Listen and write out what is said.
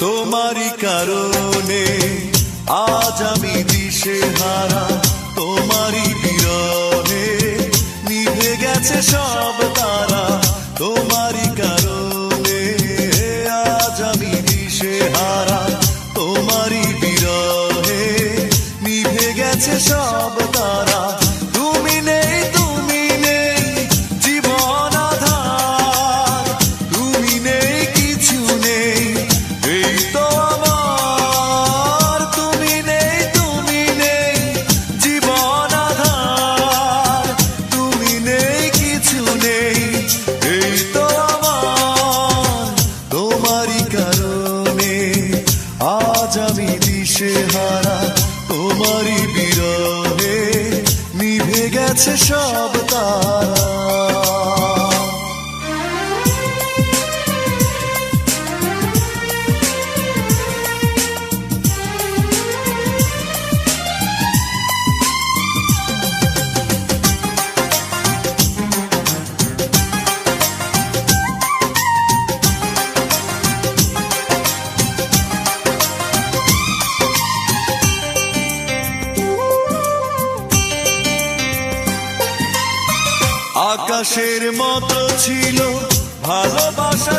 তোমারই কারণে আজ আমি দিশে হারা তোমারই বিরণে নিভে গেছে সব তারা, তোমারই কারণে আজ আমি দিশে হারা তোমারই বিরহে নিভে গেছে সব তারা। আমি তোমারি হারা তোমারই বিরহে নিভে গেছে সব তারা। আকাশের মতো ছিল ভালোবাসা